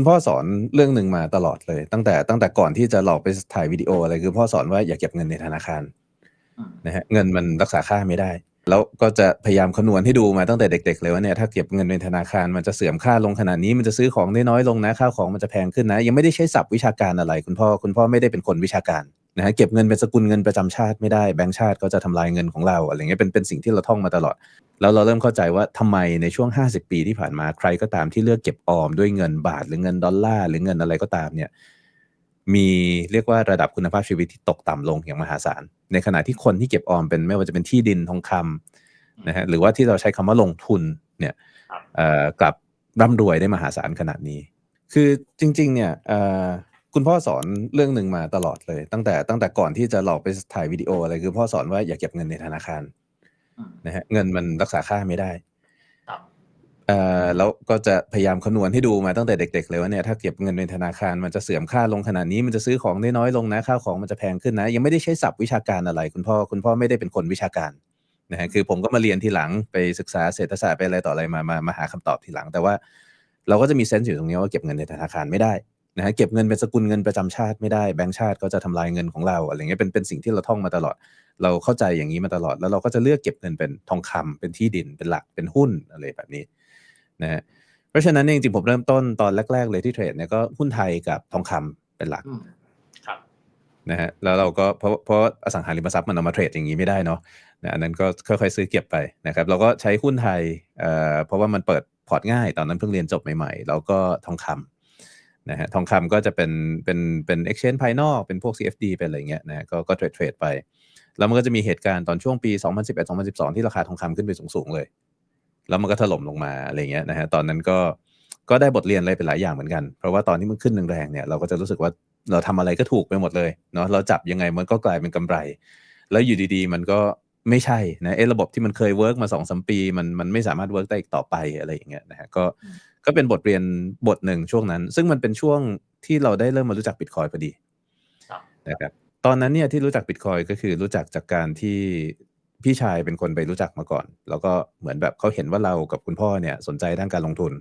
คุณพ่อสอนเรื่องหนึ่งมาตลอดเลย ตั้งแต่ตั้งแต่ก่อนที่จะหลอกไปถ่ายวิดีโออะไรคือพ่อสอนว่าอย่าเก็บเงินในธนาคารอืมนะฮะเงินมันรักษาค่าไม่ได้ แล้วก็จะพยายามคำนวณให้ดูมาตั้งแต่เด็ก ๆ เลยว่าเนี่ยถ้าเก็บเงินในธนาคารมันจะเสื่อมค่าลงขนาดนี้มันจะซื้อของได้น้อยลงนะค่าของมันจะแพงขึ้นนะ ยังไม่ได้ใช้ศัพท์วิชาการอะไร คุณพ่อคุณพ่อไม่ได้เป็นคนวิชาการ นะฮะเก็บเงินเป็นสกุลเงินประจำชาติไม่ได้แบงก์ชาติก็จะทำลายเงินของเราอะไรเงี้ยเป็นเป็นสิ่งที่เราท่องมาตลอด แล้วเราเริ่มเข้าใจว่าทำไมในช่วง 50 ปีที่ผ่านมาใครก็ตามที่เลือกเก็บออมด้วยเงินบาทหรือเงินดอลลาร์หรือเงินอะไรก็ตามเนี่ยมีเรียกว่าระดับคุณภาพชีวิตที่ตกต่ำลงอย่างมหาศาล ในขณะที่คนที่เก็บออมเป็นไม่ว่าจะเป็นที่ดินทองคำนะฮะหรือว่าที่เราใช้คำว่าลงทุนเนี่ยกลับร่ำรวยได้มหาศาลขนาดนี้ คือจริง ๆ เนี่ย คุณพ่อสอนเรื่องหนึ่งมาตลอดเลย ตั้งแต่ตั้งแต่ก่อนที่จะหลอกไปถ่ายวิดีโออะไรคือพ่อสอนว่าอย่าเก็บเงินในธนาคารอืมนะฮะเงินมันรักษาค่าไม่ได้ครับเอ่อแล้วก็จะพยายามคำนวณให้ดูมาตั้งแต่เด็ก ๆ เลยว่าเนี่ยถ้าเก็บเงินในธนาคารมันจะเสื่อมค่าลงขนาดนี้มันจะซื้อของได้น้อยลงนะค่าของมันจะแพงขึ้นนะ ยังไม่ได้ใช้ศัพท์วิชาการอะไร คุณพ่อคุณพ่อไม่ได้เป็นคนวิชาการนะฮะคือผมก็มาเรียนทีหลังไปศึกษาเศรษฐศาสตร์ไปอะไรต่ออะไรมามามาหาคำตอบทีหลัง แต่ว่า เราก็จะมีเซนส์อยู่ตรงนี้ว่าเก็บเงินในธนาคารไม่ได้ นะฮะเก็บเงินเป็นสกุลเงินประจำชาติไม่ได้แบงก์ชาติก็จะทำลายเงินของเราอะไรเงี้ยเป็นเป็นสิ่งที่เราท่องมาตลอด เราเข้าใจอย่างนี้มาตลอด แล้วเราก็จะเลือกเก็บเงินเป็นทองคำเป็นที่ดินเป็นหลักเป็นหุ้นอะไรแบบนี้นะฮะเพราะฉะนั้นเนี่ยจริงๆผมเริ่มต้นตอนแรก ๆ เลยที่เทรดเนี่ยก็หุ้นไทยกับทองคำเป็นหลักอืมครับนะฮะแล้วเราก็เพราะเพราะอสังหาริมทรัพย์มันเอามาเทรดอย่างนี้ไม่ได้เนาะนะอันนั้นก็ค่อยๆซื้อเก็บไปนะครับ เราก็ใช้หุ้นไทยเอ่อเพราะว่ามันเปิดพอร์ตง่ายตอนนั้นเพิ่งเรียนจบใหม่ๆ แล้วก็ทองคำ นะฮะทองคำก็จะเป็นเป็นเป็น exchange ภายนอกเป็นพวก CFD เป็นอะไรเงี้ยนะฮะก็ก็เทรดเทรดไป แล้วมันก็จะมีเหตุการณ์ตอนช่วงปี 2011-2012 ที่ราคาทองคำขึ้นไปสูงๆเลย แล้วมันก็ถล่มลงมาอะไรเงี้ยนะฮะตอนนั้นก็ก็ได้บทเรียนอะไรไปหลายอย่างเหมือนกัน เพราะว่าตอนที่มันขึ้นแรงๆเนี่ยเราก็จะรู้สึกว่าเราทำอะไรก็ถูกไปหมดเลยเนาะเราจับยังไงมันก็กลายเป็นกำไร แล้วอยู่ดีๆ มันก็ไม่ใช่นะเอระบบที่มันเคยเวิร์กมาสองสมปี มันมันไม่สามารถเวิร์กได้อีกต่อไปอะไรอย่างเงี้ยนะฮะก็ก็เป็นบทเรียนบทหนึ่งช่วงนั้น ซึ่งมันเป็นช่วงที่เราได้เริ่มมารู้จักบิตคอยพอดีครับนะครับตอนนั้นเนี่ยที่รู้จักบิตคอยก็คือรู้จักจากการที่พี่ชายเป็นคนไปรู้จักมาก่อน แล้วก็เหมือนแบบเขาเห็นว่าเรากับคุณพ่อเนี่ยสนใจด้านการลงทุน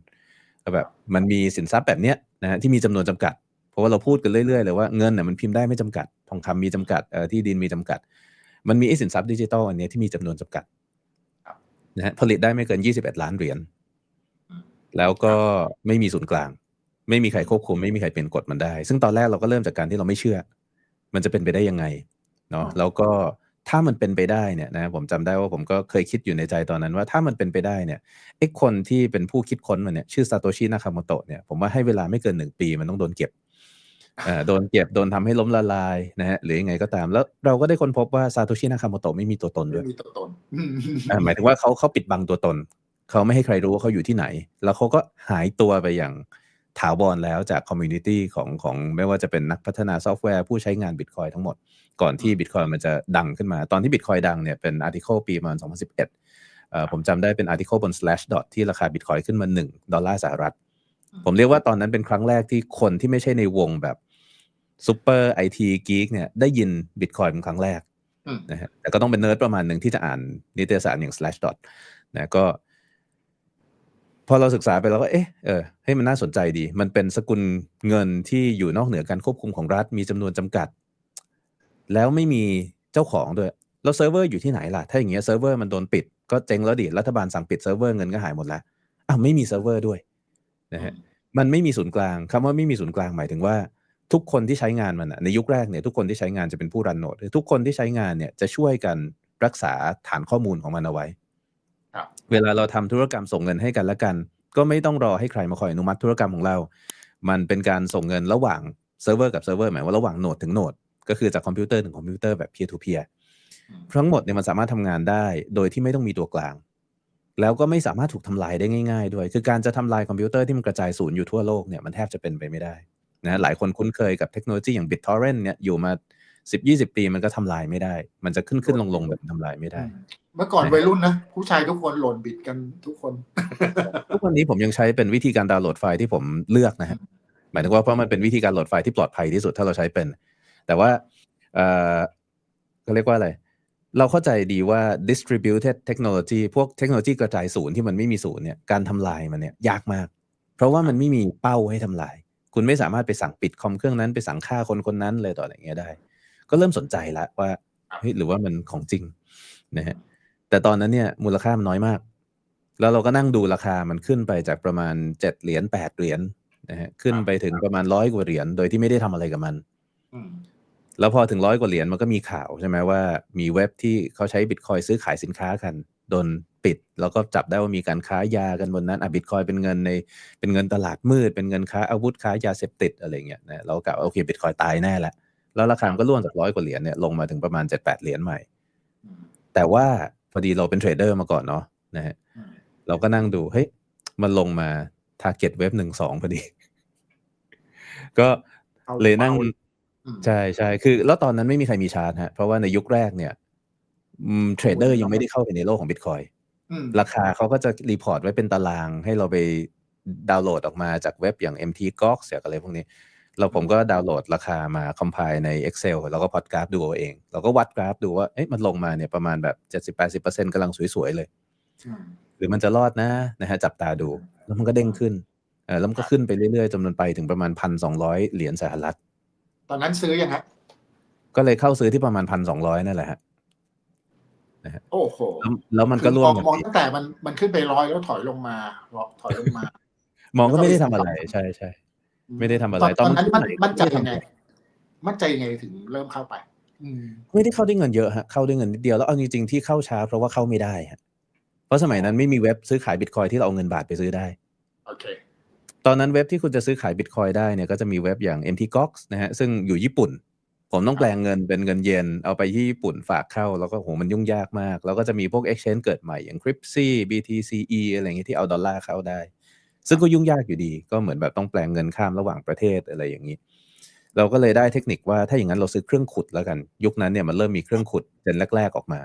ก็แบบมันมีสินทรัพย์แบบเนี้ยนะฮะที่มีจำนวนจำกัด เพราะว่าเราพูดกันเรื่อยๆเลยว่าเงินเนี่ยมันพิมพ์ได้ไม่จำกัด ทองคำมีจำกัดเอ่อที่ดินมีจำกัด มันมีไอ้สินทรัพย์ดิจิทัลอันเนี้ยที่มีจำนวนจำกัดครับนะฮะผลิตได้ไม่เกิน 21 ล้านเหรียญอืม แล้วก็ไม่มีศูนย์กลาง ไม่มีใครควบคุม ไม่มีใครเปลี่ยนกฎมันได้ ซึ่งตอนแรกเราก็เริ่มจากการที่เราไม่เชื่อ มันจะเป็นไปได้ยังไงเนาะอืมแล้วก็ถ้ามันเป็นไปได้เนี่ยนะผมจำได้ว่าผมก็เคยคิดอยู่ในใจตอนนั้นว่าถ้ามันเป็นไปได้เนี่ยไอ้คนที่เป็นผู้คิดค้นมันเนี่ยชื่อซาโตชินาคาโมโตะเนี่ยผมว่าให้เวลาไม่เกินหนึ่งปีมันต้องโดนเก็บเอ่อโดนเก็บโดนทำให้ล้มละลายนะฮะหรือยังไงก็ตาม แล้วเราก็ได้ค้นพบว่าซาโตชินาคาโมโตะไม่มีตัวตนด้วยไม่มีตัวตนอืมอ่าหมายถึงว่าเขาเขาปิดบังตัวตน เขาไม่ให้ใครรู้ว่าเขาอยู่ที่ไหน แล้วเขาก็หายตัวไปอย่างถาวรแล้วจากคอมมูนิตี้ของของไม่ว่าจะเป็นนักพัฒนาซอฟต์แวร์ผู้ใช้งานบิตคอยทั้งหมด ก่อนที่บิตคอยมันจะดังขึ้นมา ตอนที่บิตคอยดังเนี่ยเป็นอาร์ติเคิลปีประมาณ 2011เอ่อผมจำได้เป็นอาร์ติเคิลบน Slashdot ที่ราคาบิตคอยขึ้นมา 1 ดอลลาร์สหรัฐ ผมเรียกว่าตอนนั้นเป็นครั้งแรกที่คนที่ไม่ใช่ในวงแบบซูเปอร์ไอทีกีกเนี่ยได้ยินบิตคอยเป็นครั้งแรกอืมนะฮะแต่ก็ต้องเป็นเนิร์ดประมาณหนึ่งที่จะอ่านนิตยสารอย่าง Slashdot นะก็ พอเราศึกษาไปแล้วก็เอ๊ะเออให้ยมันน่าสนใจดี มันเป็นสกุลเงินที่อยู่นอกเหนือการควบคุมของรัฐมีจำนวนจำกัด แล้วไม่มีเจ้าของด้วยแล้วเซิร์ฟเวอร์อยู่ที่ไหนล่ะ ถ้าอย่างเงี้ยเซิร์ฟเวอร์มันโดนปิดก็เจ๊งแล้วดิรัฐบาลสั่งปิดเซิร์ฟเวอร์เงินก็หายหมดแล้วอ้าวไม่มีเซิร์ฟเวอร์ด้วยนะฮะมันไม่มีศูนย์กลางคำว่าไม่มีศูนย์กลางหมายถึงว่า ทุกคนที่ใช้งานมันอะในยุคแรกเนี่ยทุกคนที่ใช้งานจะเป็นผู้รันโนดทุกคนที่ใช้งานเนี่ยจะช่วยกันรักษาฐานข้อมูลของมันเอาไว้ครับ เวลาเราทำธุรกรรมส่งเงินให้กันและกัน ก็ไม่ต้องรอให้ใครมาคอยอนุมัติธุรกรรมของเรา มันเป็นการส่งเงินระหว่างเซิร์ฟเวอร์กับเซิร์ฟเวอร์หมายว่าระหว่างโนดถึงโนด ก็คือจากคอมพิวเตอร์ถึงคอมพิวเตอร์แบบ peer to peer อืมทั้งหมดเนี่ยมันสามารถทำงานได้โดยที่ไม่ต้องมีตัวกลาง แล้วก็ไม่สามารถถูกทำลายได้ง่าย ๆ ด้วย คือการจะทำลายคอมพิวเตอร์ที่มันกระจายศูนย์อยู่ทั่วโลกเนี่ยมันแทบจะเป็นไปไม่ได้นะหลายคนคุ้นเคยกับเทคโนโลยีอย่าง BitTorrent เนี่ยอยู่มา 10-20 ปีมันก็ทำลายไม่ได้ มันจะขึ้นขึ้นลงลงๆแบบทำลายไม่ได้ เมื่อก่อนวัยรุ่นนะ ผู้ชายทุกคนโหลดบิดกันทุกคน ทุกวันนี้ผมยังใช้เป็นวิธีการดาวน์โหลดไฟล์ที่ผมเลือกนะฮะหมายถึงว่าเพราะมันเป็นวิธีการโหลดไฟล์ที่ปลอดภัยที่สุดถ้าเราใช้เป็น แต่ว่าเออเขาเรียกว่าอะไร เราเข้าใจดีว่า distributed technology พวกเทคโนโลยีกระจายศูนย์ที่มันไม่มีศูนย์เนี่ยการทำลายมันเนี่ยยากมาก เพราะว่ามันไม่มีเป้าให้ทำลาย คุณไม่สามารถไปสั่งปิดคอมเครื่องนั้นไปสั่งฆ่าคนคนนั้นเลยต่ออะไรเงี้ยได้ ก็เริ่มสนใจละว่าเฮ้ยหรือว่ามันของจริงนะฮะ แต่ตอนนั้นเนี่ยมูลค่ามันน้อยมาก แล้วเราก็นั่งดูราคามันขึ้นไปจากประมาณเจ็ดเหรียญแปดเหรียญนะฮะขึ้นไปถึงประมาณร้อยกว่าเหรียญโดยที่ไม่ได้ทำอะไรกับมันอืมแล้วพอถึงร้อยกว่าเหรียญมันก็มีข่าวใช่ไหมว่ามีเว็บที่เขาใช้บิตคอยซื้อขายสินค้ากันโดนปิด แล้วก็จับได้ว่ามีการค้ายากันบนนั้นอะบิตคอยเป็นเงินในเป็นเงินตลาดมืด เป็นเงินค้าอาวุธค้ายาเสพติดอะไรเงี้ยนะเรากะว่าโอเคบิตคอยตายแน่แหละแล้วราคามันก็ร่วงจากร้อยกว่าเหรียญเนี่ยลงมาถึงประมาณเจ็ดแปดเหรียญใหม่อืมแต่ว่า พอดีเราเป็นเทรดเดอร์มาก่อนเนาะนะฮะอืมเราก็นั่งดูเฮ้ยมันลงมาทาร์เก็ตเว็บหนึ่งสองพอดี ก็อาเลยนั่งอาอืมใช่ใช่คือ แล้วตอนนั้นไม่มีใครมีชาร์ตฮะเพราะว่าในยุคแรกเนี่ยเทรดเดอร์ยังไม่ได้เข้าไปในโลกของบิตคอยอืมราคาเขาก็จะรีพอร์ตไว้เป็นตารางให้เราไปดาวน์โหลดออกมาจากเว็บอย่าง MT g o x จากอะไรพวกนี้ เราผมก็ดาวน์โหลดราคามาคอมไพล์ใน Excel แล้วก็พอดกราฟดูเอาเอง เราก็วัดกราฟดูว่าเอ๊ะมันลงมาเนี่ยประมาณแบบ 70-80%กำลังสวย ๆ เลยอืมหรือมันจะรอดนะนะฮะจับตาดู แล้วมันก็เด้งขึ้นเออแล้วมันก็ขึ้นไปเรื่อยๆจนมันไปถึงประมาณพันสองร้อยเหรียญสหรัฐ ตอนนั้นซื้อยังฮะก็เลยเข้าซื้อที่ประมาณพันสองร้อยนั่นแหละฮะโอ้โหแล้วแล้วมันก็ร่วมงองแบบมองนี้ตั้งแต่มันมันขึ้นไปร้อยแล้วถอยลงมาถอยลงมา มองก็ไม่ได้ทำอะไรใช่ใช่ ไม่ได้ทำอะไรตอนนั้นตมัอนนมันมั่นใจไม่ได้ยังทำไงอะไรมั่นใจยังไงถึงเริ่มเข้าไปอืมไม่ได้เข้าด้วยเงินเยอะฮะเข้าด้วยเงินนิดเดียวแล้วเอาจริงๆที่เข้าช้าเพราะว่าเข้าไม่ได้ฮะเพราะสมัยนั้นไม่มีเว็บซื้อขายบิตคอยที่เราเอาเงินบาทไปซื้อได้โอเคตอนนั้นเว็บที่คุณจะซื้อขายบิตคอยได้เนี่ยก็จะมีเว็บอย่าง MT Gox นะฮะซึ่งอยู่ญี่ปุ่น ผมต้องแปลงเงินเป็นเงินเยนเอาไปที่ญี่ปุ่นฝากเข้า แล้วก็โหมันยุ่งยากมาก แล้วก็จะมีพวก exchange เกิดใหม่อย่าง Cryptsy BTCE อะไรอย่างเงี้ยที่เอาดอลลาร์เข้าได้ ซึ่งก็ยุ่งยากอยู่ดี ก็เหมือนแบบต้องแปลงเงินข้ามระหว่างประเทศอะไรอย่างนี้ เราก็เลยได้เทคนิคว่าถ้าอย่างนั้นเราซื้อเครื่องขุดแล้วกัน ยุคนั้นเนี่ยมันเริ่มมีเครื่องขุดเจนแรก ๆออกมา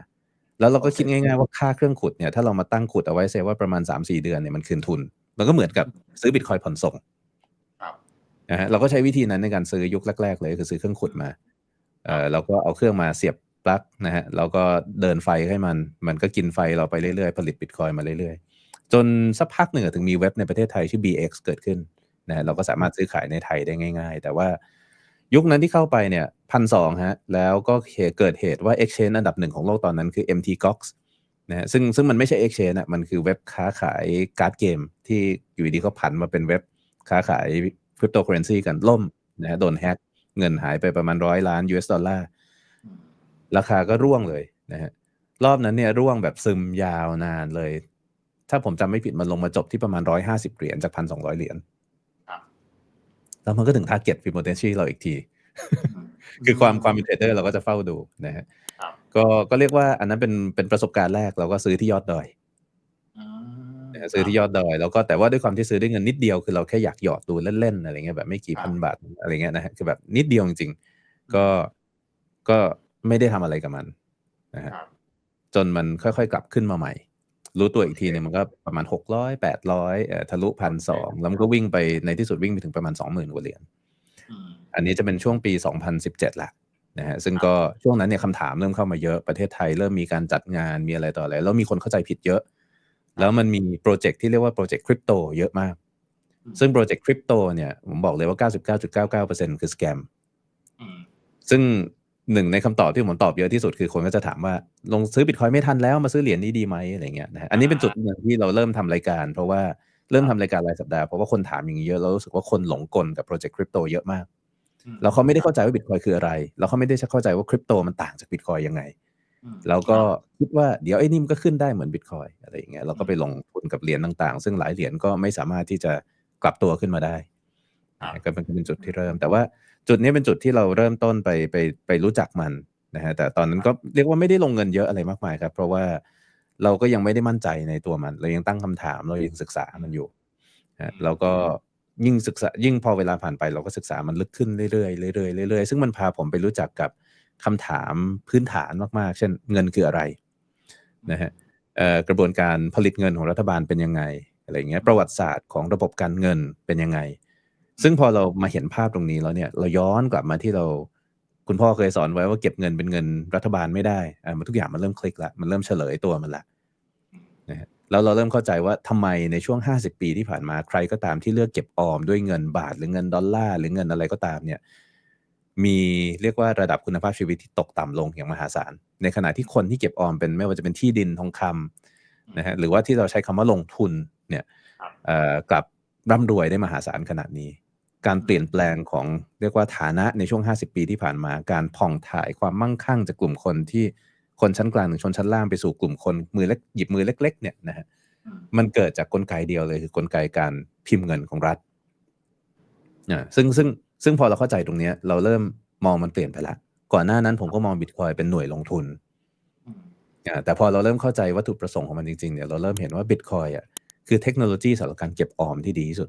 แล้วเราก็คิดง่ายๆว่าค่าเครื่องขุดเนี่ยถ้าเรามาตั้งขุดเอาไว้เซว่าประมาณ3-4เดือนเนี่ยมันคืนทุน มันก็เหมือนกับซื้อบิตคอยผ่อนส่งครับนะฮะเราก็ใช้วิธีนั้นในการซื้อยุคแรก ๆ เลยคือซื้อเครื่องขุดมาเอ่อเราก็เอาเครื่องมาเสียบปลั๊กนะฮะแล้วก็เดินไฟให้มัน มันก็กินไฟเราไปเรื่อยๆ ผลิตบิตคอยมาเรื่อยๆ จนสักพักหนึ่งถึงมีเว็บในประเทศไทยชื่อ BX เกิดขึ้นนะฮะเราก็สามารถซื้อขายในไทยได้ง่าย ๆ แต่ว่ายุคนั้นที่เข้าไปเนี่ยพันสองฮะแล้วก็เกิดเหตุว่า Exchange อันดับหนึ่งของโลกตอนนั้นคือ MT Gox นะฮะซึ่งซึ่งมันไม่ใช่ Exchange อะมันคือเว็บค้าขายการ์ดเกม ที่อยู่ดีเขาผันมาเป็นเว็บค้าขายคริปโตเคอเรนซีกันล่มนะฮะโดนแฮกเงินหายไปประมาณร้อยล้าน US ดอลลาร์ราคาก็ร่วงเลยนะฮะรอบนั้นเนี่ยร่วงแบบซึมยาวนานเลย ถ้าผมจำไม่ผิดมันลงมาจบที่ประมาณร้อยห้าสิบเหรียญจากพันสองร้อยเหรียญครับแล้วมันก็ถึงทาร์เก็ตฟิโบนัชชีเราอีกทีมคือความความเป็นเทรดเดอร์เราก็จะเฝ้าดูนะฮะครับก็ก็เรียกว่าอันนั้นเป็นเป็นประสบการณ์แรกเราก็ซื้อที่ยอดดอยอืมนะฮะซื้อที่ยอดดอยแล้วก็แต่ว่าด้วยความที่ซื้อด้วยเงินนิดเดียวคือเราแค่อยากหยอดดูเล่นๆอะไรเงี้ยแบบไม่กี่พันบาทอะไรเงี้ยนะฮะคือแบบนิดเดียวจริงๆก็ก็ไม่ได้ทำอะไรกับมันนะฮะครับจนมันค่อยๆกลับขึ้นมาใหม่ รู้ตัวอีกทีเนี่ยมันก็ประมาณหกร้อยแปดร้อยทะลุพันสองแล้วมันก็วิ่งไปในที่สุดวิ่งไปถึงประมาณสองหมื่นกว่าเหรียญอืมอันนี้จะเป็นช่วงปี2017ละนะฮะซึ่งก็ช่วงนั้นเนี่ยคำถามเริ่มเข้ามาเยอะประเทศไทยเริ่มมีการจัดงานมีอะไรต่ออะไรแล้วมีคนเข้าใจผิดเยอะ แล้วมันมีโปรเจกต์ที่เรียกว่าโปรเจกต์คริปโตเยอะมาก ซึ่งโปรเจกต์คริปโตเนี่ยผมบอกเลยว่า 99.99%คือสแกมอืมซึ่ง หนึ่งในคำตอบที่ผมตอบเยอะที่สุดคือคนก็จะถามว่าลงซื้อบิตคอยไม่ทันแล้วมาซื้อเหรียญนี้ดีไหมอะไรเงี้ยนะฮะอันนี้เป็นจุดหนึ่งที่เราเริ่มทำรายการ เพราะว่าเริ่มทำรายการรายสัปดาห์เพราะว่าคนถามอย่างนี้เยอะเรารู้สึกว่าคนหลงกลกับโปรเจกต์คริปโตเยอะมากอืมแล้วเขาไม่ได้เข้าใจว่าบิตคอยคืออะไร แล้วเขาไม่ได้เข้าใจว่าคริปโตมันต่างจากบิตคอยยังไงอืมแล้วก็คิดว่าเดี๋ยวไอ้นี่มันก็ขึ้นได้เหมือนบิตคอยอะไรอย่างเงี้ยเราก็ไปลงทุนกับเหรียญต่างๆ ซึ่งหลายเหรียญก็ไม่สามารถที่จะกลับตัวขึ้นมาได้ครับก็เป็นเป็นจุดที่เริ่ม แต่ว่า จุดนี้เป็นจุดที่เราเริ่มต้นไปไปไปรู้จักมันนะฮะแต่ตอนนั้นก็เรียกว่าไม่ได้ลงเงินเยอะอะไรมากมายครับ เพราะว่าเราก็ยังไม่ได้มั่นใจในตัวมัน เรายังตั้งคำถามเรายังศึกษามันอยู่นะฮะแล้วก็ยิ่งศึกษายิ่งพอเวลาผ่านไปเราก็ศึกษามันลึกขึ้นเรื่อยๆเรื่อยๆเรื่อยๆซึ่งมันพาผมไปรู้จักกับคำถามพื้นฐานมากๆ เช่นเงินคืออะไรนะฮะเอ่อกระบวนการผลิตเงินของรัฐบาลเป็นยังไงอะไรอย่างเงี้ยประวัติศาสตร์ของระบบการเงินเป็นยังไง ซึ่งพอเรามาเห็นภาพตรงนี้แล้วเนี่ย เราย้อนกลับมาที่เรา คุณพ่อเคยสอนไว้ว่าเก็บเงินเป็นเงินรัฐบาลไม่ได้อ่ามันทุกอย่างมันเริ่มคลิกละมันเริ่มเฉลยตัวมันละนะฮะแล้วเราเริ่มเข้าใจว่าทำไมในช่วง 50 ปีที่ผ่านมาใครก็ตามที่เลือกเก็บออมด้วยเงินบาทหรือเงินดอลลาร์หรือเงินอะไรก็ตามเนี่ยมีเรียกว่าระดับคุณภาพชีวิตที่ตกต่ำลงอย่างมหาศาล ในขณะที่คนที่เก็บออมเป็นไม่ว่าจะเป็นที่ดินทองคำนะฮะหรือว่าที่เราใช้คำว่าลงทุนเนี่ยครับเอ่อกลับ ร่ำรวยได้มหาศาลขนาดนี้ การเปลี่ยนแปลงของเรียกว่าฐานะในช่วง 50 ปีที่ผ่านมา การผ่องถ่ายความมั่งคั่งจากกลุ่มคนที่คนชั้นกลางถึงชนชั้นล่างไปสู่กลุ่มคนมือเล็กหยิบมือเล็ก ๆ เนี่ยนะฮะอืมมันเกิดจากกลไกเดียวเลยคือกลไกการพิมพ์เงินของรัฐอ่าซึ่งซึ่งซึ่งพอเราเข้าใจตรงเนี้ยเราเริ่มมองมันเปลี่ยนไปละก่อนหน้านั้นผมก็มองบิตคอยเป็นหน่วยลงทุนอืมอ่าแต่พอเราเริ่มเข้าใจวัตถุประสงค์ของมันจริงๆเนี่ยเราเริ่มเห็นว่าบิตคอยอะ คือเทคโนโลยีสำหรับการเก็บออมที่ดีที่สุด